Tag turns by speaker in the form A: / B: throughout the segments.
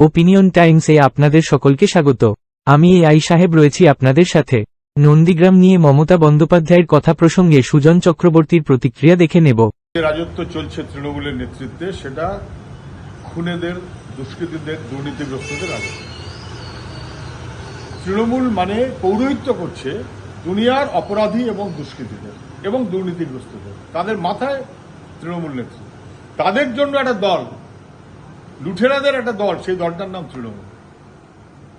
A: Opinion টাইমসে আপনাদের সকলকে স্বাগত। আমি এ আই সাহেব রয়েছি আপনাদের সাথে। নন্দীগ্রাম নিয়ে মমতা বন্দ্যোপাধ্যায়ের কথা প্রসঙ্গে সুজন চক্রবর্তীর প্রতিক্রিয়া দেখে নেব।
B: রাজত্ব চলছে তৃণমূলের নেতৃত্বে, সেটা খুনেদের, দুষ্কৃতীদের, দুর্নীতিগ্রস্তদের তৃণমূল মানে পৌরোহিত্য করছে দুনিয়ার অপরাধী এবং দুষ্কৃতীদের এবং দুর্নীতিগ্রস্তদের। তাদের মাথায় তৃণমূল নেতৃত্ব। তাদের জন্য একটা দল লুঠেরাদের একটা দল, সেই দলটার নাম তৃণমূল।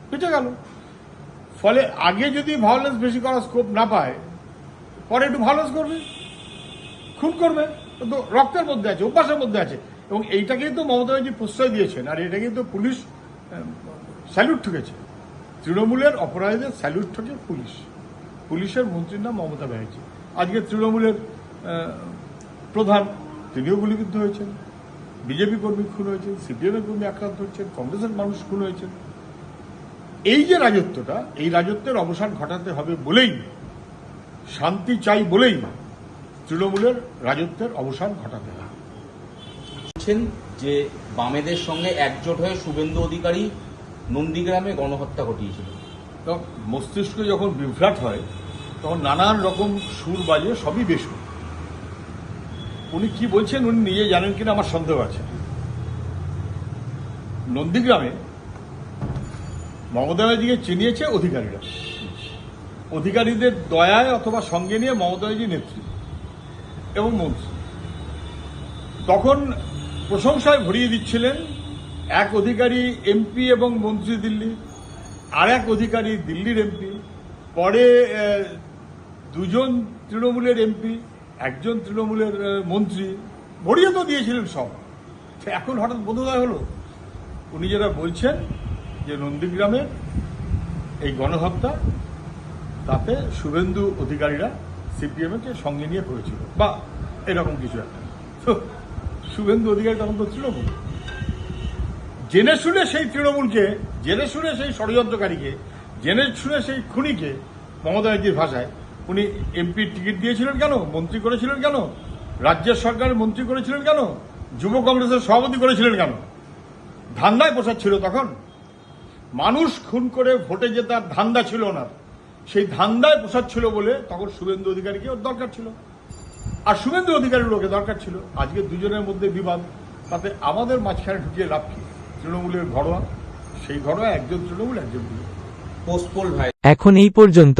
B: পিঠে গেল। ফলে আগে যদি ভায়োলেন্স বেশি করার স্কোপ না পায়, পরে একটু ভায়োলেন্স করবে, খুন করবে তো রক্তের মধ্যে আছে, অভ্যাসের মধ্যে আছে। এবং এইটাকেই তো মমতা ব্যানার্জি প্রশ্রয় দিয়েছেন, আর এটাকেই তো পুলিশ স্যালুট ঠুকেছে। তৃণমূলের অপরাধীদের স্যালুট ঠকে পুলিশ। পুলিশের মন্ত্রীর নাম মমতা ব্যানার্জি। আজকে তৃণমূলের প্রধান, তিনিও গুলিবিদ্ধ হয়েছেন। বিজেপি কর্মী খুন হয়েছেন সিপিএম এর কর্মী আক্রান্ত হচ্ছেন কংগ্রেসের মানুষ খুন হয়েছেন। এই যে রাজত্বটা এই রাজত্বের অবসান ঘটাতে হবে বলেই শান্তি চাই বলেই তৃণমূলের রাজত্বের অবসান ঘটাতে হবে।
C: বলছেন যে বামেদের সঙ্গে একজোট হয়ে শুভেন্দু অধিকারী নন্দীগ্রামে গণহত্যা ঘটিয়েছিল।
B: তো মস্তিষ্ক যখন বিভ্রাট হয় তখন নানান রকম সুর বাজে সবই বেসুর উনি কি বলছেন উনি নিজে জানেন কিনা আমার সন্দেহ আছে। নন্দীগ্রামে মমতা চিনিয়েছে অধিকারীরা। অধিকারীদের দয়ায় অথবা সঙ্গে নিয়ে মমতা নেত্রী এবং মন্ত্রী। তখন প্রশংসায় ভরিয়ে দিচ্ছিলেন এক অধিকারী এমপি এবং মন্ত্রী দিল্লি, আর এক অধিকারী দিল্লির এমপি, পরে দুজন তৃণমূলের এমপি একজন তৃণমূলের মন্ত্রী ভরিয়ে তো দিয়েছিলেন সব। এখন হঠাৎ বোধোদয় হলো, উনি যেটা বলছেন যে নন্দীগ্রামের এই গণহত্যা, তাতে শুভেন্দু অধিকারীরা সিপিএমকে সঙ্গে নিয়ে করেছিল, বা এরকম কিছু একটা। তো শুভেন্দু অধিকারী তখন তো তৃণমূল। জেনে শুনে সেই তৃণমূলকে, জেনে শুনে সেই ষড়যন্ত্রকারীকে, জেনে শুনে সেই খুনিকে মমতা ভাষায় উনি এমপির টিকিট দিয়েছিলেন কেন? মন্ত্রী করেছিলেন কেন? রাজ্যের সরকারের মন্ত্রী করেছিলেন কেন? যুব কংগ্রেসের সভাপতি করেছিলেন কেন? ধান্দায় পোষাচ্ছিল তখন। মানুষ খুন করে ভোটে জেতার ধান্দা ছিল না সেই ধান্দায় পোষাচ্ছিল বলে তখন শুভেন্দু অধিকারীকে ওর দরকার ছিল। আর শুভেন্দু অধিকারীর লোকে দরকার ছিল। আজকে দুজনের মধ্যে বিবাদ। তাতে আমাদের মাঝখানে ঢুকিয়ে লাভ কি? তৃণমূলের ঘরোয়া। সেই ঘরোয়া একজন তৃণমূল একজন
A: এখন এই পর্যন্ত।